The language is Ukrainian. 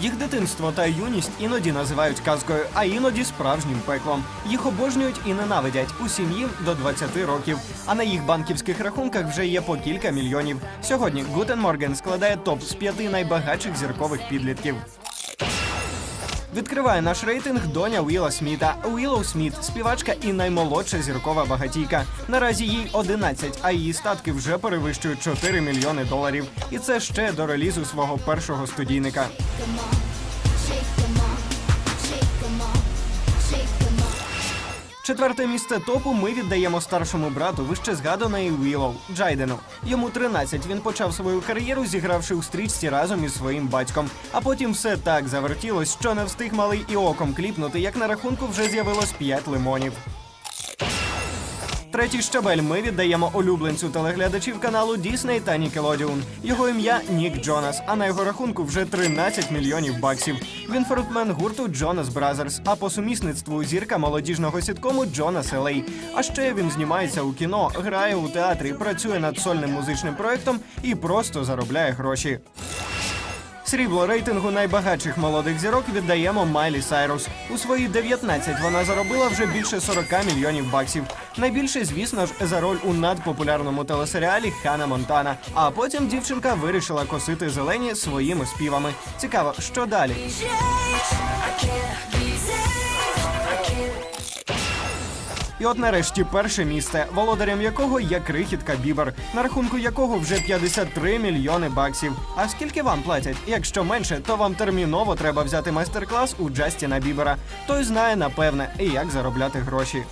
Їх дитинство та юність іноді називають казкою, а іноді справжнім пеклом. Їх обожнюють і ненавидять у сім'ї до 20 років. А на їх банківських рахунках вже є по кілька мільйонів. Сьогодні Гутен Морген складає топ з п'яти найбагатших зіркових підлітків. Відкриває наш рейтинг доня Уіла Сміта. Уілоу Сміт співачка і наймолодша зіркова багатійка. Наразі їй 11, а її статки вже перевищують 4 мільйони доларів. І це ще до релізу свого першого студійника. Четверте місце топу ми віддаємо старшому брату вище згаданої Уілоу Джайдену. Йому 13, Він почав свою кар'єру, зігравши у стрічці разом із своїм батьком. А потім все так завертілось, що не встиг малий і оком кліпнути, як на рахунку вже з'явилось 5 лимонів. Третій щабель ми віддаємо улюбленцю телеглядачів каналу Disney та Nickelodeon. Його ім'я Нік Джонас, а на його рахунку вже 13 мільйонів баксів. Він фронтмен гурту Джонас Бразерс, а по сумісництву зірка молодіжного сіткому Джонас Елей. А ще він знімається у кіно, грає у театрі, працює над сольним музичним проектом і просто заробляє гроші. Срібло рейтингу найбагатших молодих зірок віддаємо Майлі Сайрус. У свої 19 вона заробила вже більше 40 мільйонів баксів. Найбільше, звісно ж, за роль у надпопулярному телесеріалі Хана Монтана. А потім дівчинка вирішила косити зелені своїми співами. Цікаво, що далі? І от нарешті перше місце, володарем якого є крихітка Бібер, на рахунку якого вже 53 мільйони баксів. А скільки вам платять? Якщо менше, то вам терміново треба взяти майстер-клас у Джастіна Бібера. Той знає напевне, як заробляти гроші.